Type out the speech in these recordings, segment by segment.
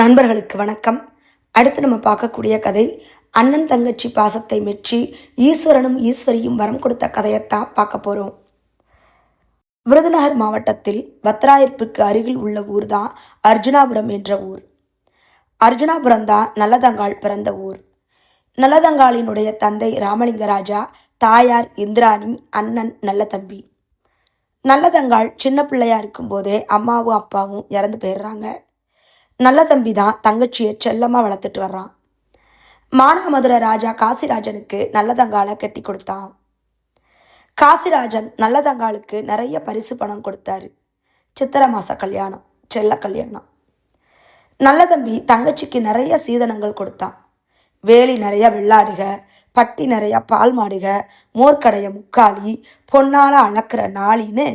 நண்பர்களுக்கு வணக்கம். அடுத்து நம்ம பார்க்கக்கூடிய கதை அண்ணன் தங்கச்சி பாசத்தை மெச்சி ஈஸ்வரனும் ஈஸ்வரியும் வரம் கொடுத்த கதையைத்தான் பார்க்க போகிறோம் விருதுநகர் மாவட்டத்தில் வத்ராயிருப்புக்கு அருகில் உள்ள ஊர் தான் அர்ஜுனாபுரம் என்ற ஊர். அர்ஜுனாபுரம் தான் நல்லதங்காள் பிறந்த ஊர். நல்லதங்காளினுடைய தந்தை ராமலிங்கராஜா தாயார் இந்திராணி அண்ணன் நல்ல தம்பி நல்லதங்காள் சின்ன பிள்ளையா இருக்கும்போதே அம்மாவும் அப்பாவும் இறந்து போயிடுறாங்க. நல்ல தம்பி தான் தங்கச்சியை செல்லமாக வளர்த்துட்டு வர்றான். மானாமதுரை ராஜா காசிராஜனுக்கு நல்லதங்காலை கட்டி கொடுத்தான். காசிராஜன் நல்லதங்காலுக்கு நிறைய பரிசு பணம் கொடுத்தாரு. சித்திரை மாச கல்யாணம் செல்ல கல்யாணம். நல்ல தம்பி தங்கச்சிக்கு நிறைய சீதனங்கள் கொடுத்தான். வேலி நிறைய வெள்ளாடுக பட்டி நிறைய பால் மாடுக மோர்க்கடைய முக்காளி பொன்னால அளக்கிற நாளின்னு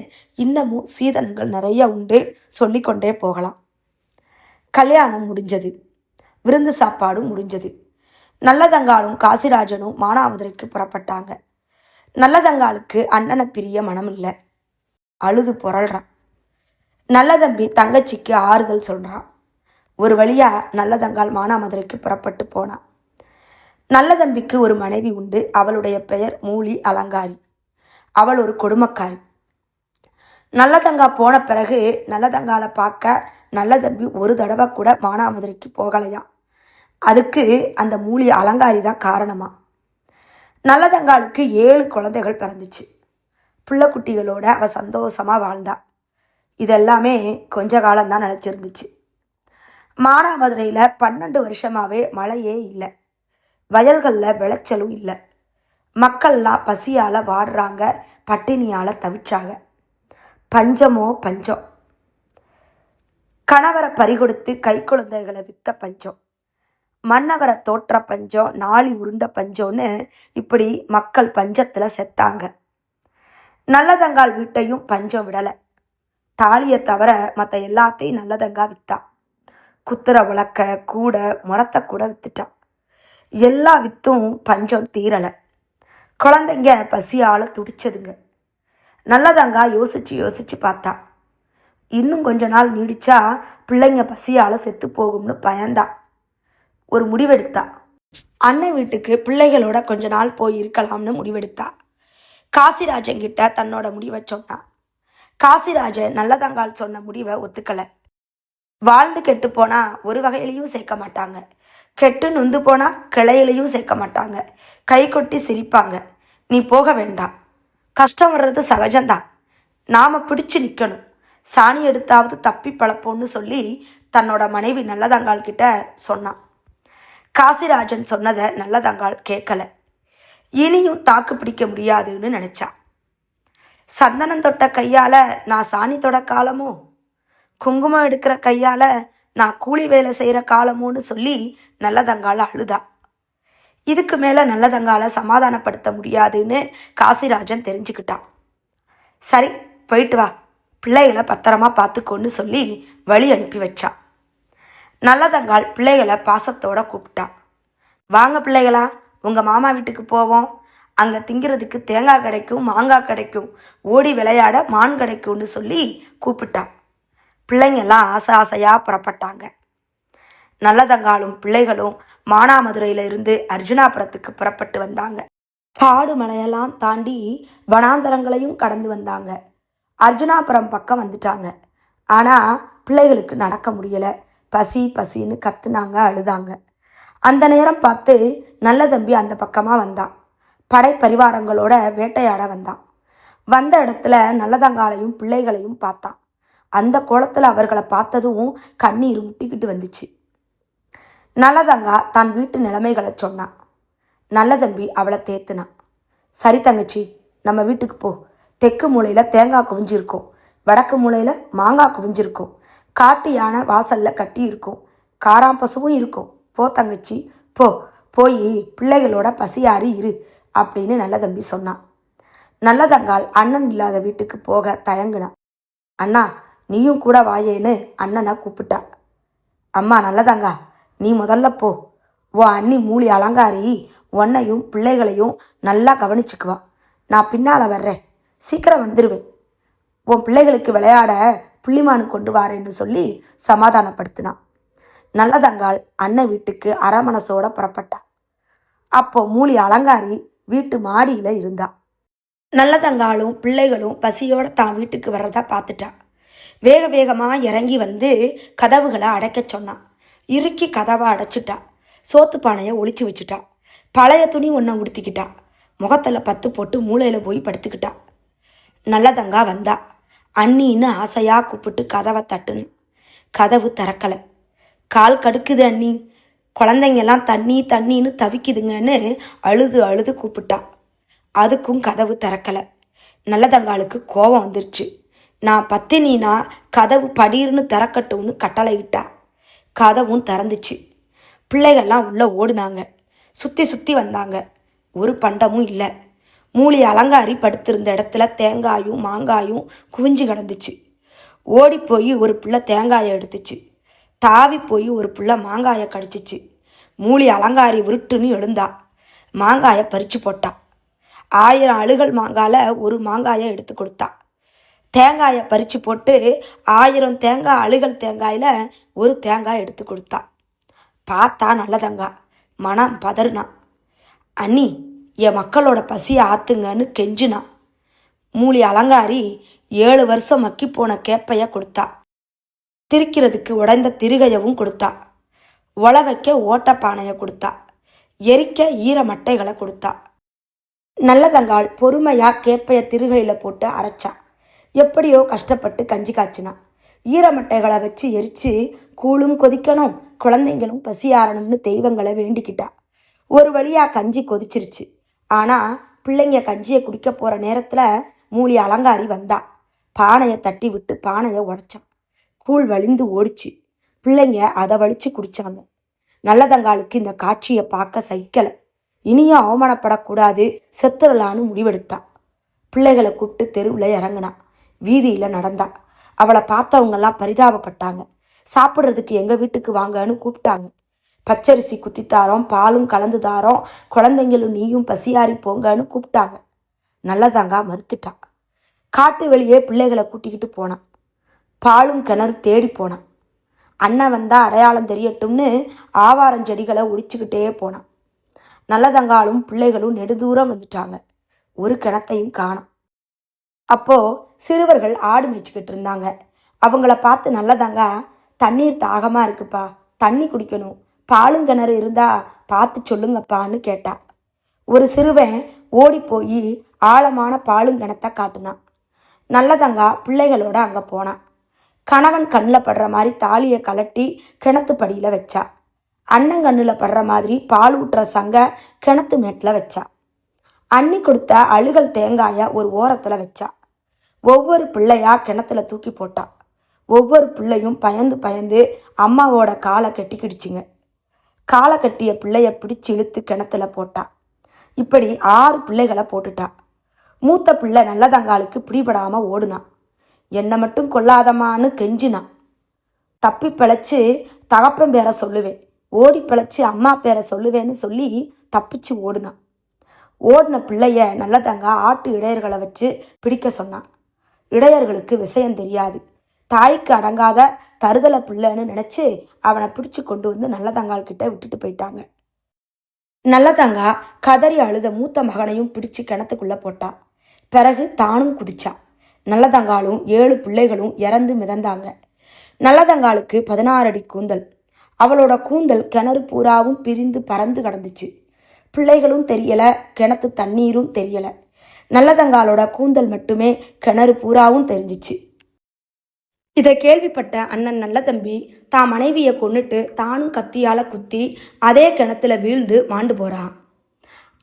இன்னமும் சீதனங்கள் நிறைய உண்டு சொல்லிக்கொண்டே போகலாம். கல்யாணம் முடிஞ்சது. விருந்து சாப்பாடும் முடிஞ்சது. நல்லதங்காலும் காசிராஜனும் மானாவதற்கு புறப்பட்டாங்க. நல்லதங்காலுக்கு அண்ணனை பிரிய மனம் இல்லை அழுது புரள்றான் நல்லதம்பி தங்கச்சிக்கு ஆறுதல் சொல்கிறான் ஒரு வழியாக நல்லதங்கால் மானாமதுரைக்கு புறப்பட்டு போனான். நல்லதம்பிக்கு ஒரு மனைவி உண்டு. அவளுடைய பெயர் மூலி அலங்காரி. அவள் ஒரு கொடுமக்காரி. நல்லதங்கா போன பிறகு நல்லதங்கால பார்க்க நல்லதம்பி ஒரு தடவை கூட மானாமதுரைக்கு போகலையா? அதுக்கு அந்த மூலி அலங்காரி தான் காரணமா? நல்லதங்காளுக்கு ஏழு குழந்தைகள் பிறந்துச்சு. பிள்ளைக்குட்டிகளோட அவள் சந்தோஷமாக வாழ்ந்தா. இதெல்லாமே கொஞ்ச காலம்தான் நினச்சிருந்துச்சு. மானாமதுரையில் பன்னெண்டு வருஷமாவே மழையே இல்லை. வயல்களில் விளைச்சலும் இல்லை. மக்கள்லாம் பசியால் வாடுறாங்க பட்டினியால் தவிச்சாங்க. பஞ்சமோ பஞ்சம்? கணவரை பறிகொடுத்து கை குழந்தைகளை வித்த பஞ்சம். மன்னவரை தோற்ற பஞ்சம் நாளி உருண்ட பஞ்சம்னு இப்படி மக்கள் பஞ்சத்தில் செத்தாங்க. நல்லதங்கால் வீட்டையும் பஞ்சம் விடலை. தாலியை தவிர மற்ற எல்லாத்தையும் நல்லதங்கா வித்தா. குத்துற உலக்க கூட முரத்தை கூட வித்துட்டான் எல்லா வித்தும் பஞ்சம் தீரலை. குழந்தைங்க பசியால் துடிச்சதுங்க. நல்லதங்கா யோசிச்சு யோசிச்சு பார்த்தா. இன்னும் கொஞ்ச நாள் நீடிச்சா பிள்ளைங்க பசியால் செத்து போகும்னு பயந்தா. ஒரு முடிவெடுத்தா. அண்ணன் வீட்டுக்கு பிள்ளைகளோட கொஞ்ச நாள் போய் இருக்கலாம்னு முடிவெடுத்தா. காசிராஜன் கிட்ட தன்னோட முடிவை சொன்னா. காசிராஜன் நல்லதங்கால் சொன்ன முடிவை ஒத்துக்கலை. வாழ்ந்து கெட்டு போனா ஒரு வகையிலையும் சேர்க்க மாட்டாங்க. கெட்டு நொந்து போனா கிளையிலையும் சேர்க்க மாட்டாங்க. கை கொட்டி சிரிப்பாங்க. நீ போக வேண்டாம். கஷ்டம் வர்றது சகஜம்தான். நாம் பிடிச்சு நிற்கணும் சாணி எடுத்தாவது தப்பி பழப்போன்னு சொல்லி தன்னோட மனைவி நல்லதங்கால் கிட்ட சொன்னான். காசிராஜன் சொன்னதை நல்லதங்கால் கேட்கல. இனியும் தாக்கு பிடிக்க முடியாதுன்னு நினச்சான் சந்தனம் தொட்ட கையால் நான் சாணி தொட காலமோ? குங்குமம் எடுக்கிற கையால் நான் கூலி வேலை செய்கிற காலமோன்னு சொல்லி நல்லதங்கால் அழுதா. இதுக்கு மேலே நல்லதங்கால சமாதானப்படுத்த முடியாதுன்னு காசிராஜன் தெரிஞ்சுக்கிட்டான். சரி போயிட்டு வா. பிள்ளைகளை பத்திரமா பார்த்துக்கோன்னு சொல்லி வழி அனுப்பி வச்சான் நல்லதங்கால் பிள்ளைகளை பாசத்தோட கூப்பிட்டா. வாங்க பிள்ளைகளா உங்கள் மாமா வீட்டுக்கு போவோம். அங்கே திங்கிறதுக்கு தேங்காய் கிடைக்கும் மாங்காய் கிடைக்கும் ஓடி விளையாட மான் கிடைக்கும்னு சொல்லி கூப்பிட்டான் பிள்ளைங்கெல்லாம் ஆசை ஆசையாக புறப்பட்டாங்க. நல்லதங்காலும் பிள்ளைகளும் மானாமதுரையிலிருந்து அர்ஜுனாபுரத்துக்கு புறப்பட்டு வந்தாங்க. காடு மலையெல்லாம் தாண்டி வனாந்தரங்களையும் கடந்து வந்தாங்க. அர்ஜுனாபுரம் பக்கம் வந்துட்டாங்க. ஆனால் பிள்ளைகளுக்கு நடக்க முடியலை. பசி பசின்னு கத்துனாங்க அழுதாங்க. அந்த நேரம் பார்த்து நல்ல தம்பி அந்த பக்கமாக வந்தான். படைப்பரிவாரங்களோட வேட்டையாட வந்தான். வந்த இடத்துல நல்லதங்காலையும் பிள்ளைகளையும் பார்த்தான். அந்த கோலத்தில் அவர்களை பார்த்ததும் கண்ணீர் முட்டிக்கிட்டு வந்துச்சு. நல்லதங்கா தான் வீட்டு நிலைமைகளை சொன்னான் நல்ல தம்பி அவளை தேத்துனான் சரி தங்கச்சி நம்ம வீட்டுக்கு போ. தெற்கு மூலையில் தேங்காய் குவிஞ்சிருக்கும். வடக்கு மூலையில் மாங்காய் குவிஞ்சிருக்கும். காட்டு யானை வாசலில் கட்டி இருக்கும் காராம்பசுவும் இருக்கும். போ தங்கச்சி போ. போய் பிள்ளைகளோட பசியாறி இரு அப்படின்னு நல்ல தம்பி சொன்னான் நல்லதங்கால் அண்ணன் இல்லாத வீட்டுக்கு போக தயங்குனான் அண்ணா நீயும் கூட வாயேன்னு அண்ணனை கூப்பிட்டா. அம்மா நல்லதங்கா. நீ முதல்ல போ. உன் அண்ணி மூலி அலங்காரி உன்னையும் பிள்ளைகளையும் நல்லா கவனிச்சுக்குவா நான் பின்னால் வர்றேன். சீக்கிரம் வந்துடுவேன் உன் பிள்ளைகளுக்கு விளையாட புள்ளிமானு கொண்டு வாரேன்னு சொல்லி சமாதானப்படுத்தினான். நல்லதங்காள் அண்ணன் வீட்டுக்கு அரமனசோட புறப்பட்டா. அப்போ மூலி அலங்காரி வீட்டு மாடியில் இருந்தா. நல்லதங்காலும் பிள்ளைகளும் பசியோட தான் வீட்டுக்கு வர்றதா பார்த்துட்டா. வேக வேகமாக இறங்கி வந்து கதவுகளை அடைக்க சொன்னான். இறுக்கி கதவை அடைச்சிட்டா. சோத்து பானையை ஒளிச்சு வச்சுட்டா. பழைய துணி ஒன்றை உடுத்திக்கிட்டா. முகத்தில் பத்து போட்டு மூளையில் போய் படுத்துக்கிட்டா. நல்லதங்கா வந்தா. அண்ணின்னு ஆசையாக கூப்பிட்டு கதவை தட்டுன்னு கதவு திறக்கலை. கால் கடுக்குது அண்ணி. குழந்தைங்கெல்லாம் தண்ணி தண்ணின்னு தவிக்குதுங்கன்னு அழுது அழுது கூப்பிட்டா. அதுக்கும் கதவு திறக்கலை. நல்லதங்காளுக்கு கோபம் வந்துருச்சு. நான் பத்தினா கதவு படீர்னு திறக்கட்டும்னு கட்டளையிட்டா. கதவும் திறந்துச்சு. பிள்ளைகள்லாம் உள்ளே ஓடுனாங்க. சுற்றி சுற்றி வந்தாங்க. ஒரு பண்டமும் இல்லை. மூலி அலங்காரி படுத்திருந்த இடத்துல தேங்காயும் மாங்காயும் குவிஞ்சு கிடந்துச்சு. ஓடி போய் ஒரு பிள்ளை தேங்காயை எடுத்துச்சு. தாவி போய் ஒரு புள்ள மாங்காயை கடிச்சிச்சு. மூலி அலங்காரி உருட்டுன்னு எழுந்தா. மாங்காயை பறித்து போட்டா. ஆயிரம் அழுகல் மாங்காயில் ஒரு மாங்காயை எடுத்து கொடுத்தா. தேங்காயை பறித்து போட்டு ஆயிரம் தேங்காய் அழுகல் தேங்காயில் ஒரு தேங்காய் எடுத்து கொடுத்தா. பார்த்தா நல்லதங்கா. மனம் பதறுனா. அண்ணி என் மக்களோட பசியை ஆத்துங்கன்னு கெஞ்சினா. மூலி அலங்காரி ஏழு வருஷம் மக்கி போன கேப்பைய கொடுத்தா. திரிக்கிறதுக்கு உடைந்த திருகையவும் கொடுத்தா. ஒல வைக்க ஓட்டப்பானையை கொடுத்தா. எரிக்க ஈர மட்டைகளை கொடுத்தா. நல்லதங்காள் பொறுமையாக கேப்பைய திருகையில் போட்டு அரைச்சா. எப்படியோ கஷ்டப்பட்டு கஞ்சி காய்ச்சினா ஈரமட்டைகளை வச்சு எரித்து கூழும் கொதிக்கணும் குழந்தைங்களும் பசியாரணும்னு தெய்வங்களை வேண்டிக்கிட்டா. ஒரு வழியாக கஞ்சி கொதிச்சிருச்சு. ஆனால் பிள்ளைங்க கஞ்சியை குடிக்க போகிற நேரத்தில் மூலி அலங்காரி வந்தா. பானையை தட்டி விட்டு பானையை உடைச்சான். கூழ் வலிந்து ஓடிச்சு. பிள்ளைங்க அதை வலிச்சு குடித்தாங்க நல்லதங்காளுக்கு இந்த காட்சியை பார்க்க சகிக்கலை. இனியும் அவமானப்படக்கூடாது செத்துடலான்னு முடிவெடுத்தா. பிள்ளைகளை கூப்பிட்டு தெருவில் இறங்கினான் வீதியில் நடந்தா. அவளை பார்த்தவங்கெல்லாம் பரிதாபப்பட்டாங்க. சாப்பிட்றதுக்கு எங்கள் வீட்டுக்கு வாங்கன்னு கூப்பிட்டாங்க. பச்சரிசி குத்தி தாரோம் பாலும் கலந்து தாரோம் குழந்தைங்களும் நீயும் பசியாரி போங்கன்னு கூப்பிட்டாங்க. நல்லதாங்க மறுத்துட்டா. காட்டு வெளியே பிள்ளைகளை கூட்டிக்கிட்டு போனான் பாலும் கிணறு தேடி போனான் அண்ணன் வந்தால் அடையாளம் தெரியட்டும்னு ஆவாரஞ்செடிகளை ஒடிச்சுக்கிட்டே போனான் நல்லதங்காலும் பிள்ளைகளும் நெடுதூரம் வந்துட்டாங்க. ஒரு கிணத்தையும் காணும். அப்போது சிறுவர்கள் ஆடு மேய்ச்சிக்கிட்டு இருந்தாங்க. அவங்கள பார்த்து நல்லதாங்க தண்ணீர் தாகமாக இருக்குப்பா தண்ணி குடிக்கணும் பாலுங்கிணறு இருந்தா பார்த்து சொல்லுங்கப்பான்னு கேட்டா. ஒரு சிறுவன் ஓடி போய் ஆழமான பாலுங்கிணத்தை காட்டுனான் நல்லதங்கா பிள்ளைகளோட அங்கே போனான் கணவன் கண்ணில் படுற மாதிரி தாலியை கலட்டி கிணத்து படியில் வச்சா. அண்ணன் கண்ணில் படுற மாதிரி பால் ஊட்டுற சங்க கிணத்து மேட்டில் வச்சா. அண்ணி கொடுத்த அழுகல் தேங்காயை ஒரு ஓரத்தில் வச்சா. ஒவ்வொரு பிள்ளையா கிணத்துல தூக்கி போட்டா. ஒவ்வொரு பிள்ளையும் பயந்து பயந்து அம்மாவோட காலை கட்டிக்கிடுச்சுங்க. காலை கட்டிய பிள்ளைய பிடிச்சி இழுத்து கிணத்துல போட்டா. இப்படி ஆறு பிள்ளைகளை போட்டுட்டா. மூத்த பிள்ளை நல்லதங்காலுக்கு பிடிபடாமல் ஓடுனான் என்னை மட்டும் கொல்லாதமான்னு கெஞ்சினான் தப்பி பிழைச்சி தகப்பன் பேரை சொல்லுவேன். ஓடி பிழைச்சி அம்மா பேரை சொல்லுவேன்னு சொல்லி தப்பிச்சு ஓடுனான் ஓடின பிள்ளைய நல்லதங்க ஆட்டு இடையர்களை வச்சு பிடிக்க சொன்னான் இடையர்களுக்கு விஷயம் தெரியாது. தாய்க்கு அடங்காத தருதலை பிள்ளைன்னு நினச்சி அவனை பிடிச்சி கொண்டு வந்து நல்லதங்கால் கிட்ட விட்டுட்டு போயிட்டாங்க. நல்லதங்கா கதறி அழுத மூத்த மகனையும் பிடிச்சு கிணத்துக்குள்ளே போட்டா. பிறகு தானும் குதிச்சா. நல்லதங்காலும் ஏழு பிள்ளைகளும் இறந்து மிதந்தாங்க. நல்லதங்காலுக்கு பதினாறு அடி கூந்தல். அவளோட கூந்தல் கிணறு பூராவும் பிரிந்து பறந்து கடந்துச்சு. பிள்ளைகளும் தெரியல கிணத்து தண்ணீரும் தெரியலை. நல்லதங்காலோட கூந்தல் மட்டுமே கிணறு பூராவும் தெரிஞ்சிச்சு. இதை கேள்விப்பட்ட அண்ணன் நல்ல தம்பி தான் மனைவியை கொண்டுட்டு தானும் கத்தியால் குத்தி அதே கிணத்துல வீழ்ந்து மாண்டு போகிறான்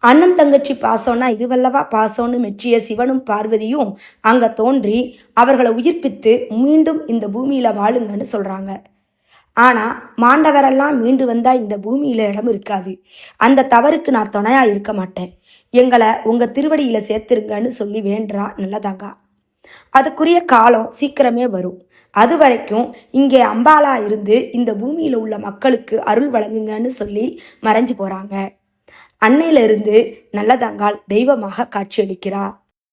அண்ணன் தங்கச்சி பாசம்னா இதுவல்லவா பாசம்னு மெச்சிய சிவனும் பார்வதியும் அங்கே தோன்றி அவர்களை உயிர்ப்பித்து மீண்டும் இந்த பூமியில் வாழுங்கன்னு சொல்கிறாங்க ஆனால் மாண்டவரெல்லாம் மீண்டு வந்தால் இந்த பூமியில் இடம் இருக்காது. அந்த தவறுக்கு நான் துணையாக இருக்க மாட்டேன். எங்களை உங்கள் திருவடியில் சேர்த்துருங்கன்னு சொல்லி வேண்டா நல்லதாங்க. அதுக்குரிய காலம் சீக்கிரமே வரும். அது வரைக்கும் இங்கே அம்பாலா இருந்து இந்த பூமியில் உள்ள மக்களுக்கு அருள் வழங்குங்கன்னு சொல்லி மறைஞ்சு போகிறாங்க அன்னையிலிருந்து நல்லதங்கால் தெய்வமாக காட்சியளிக்கிறாள்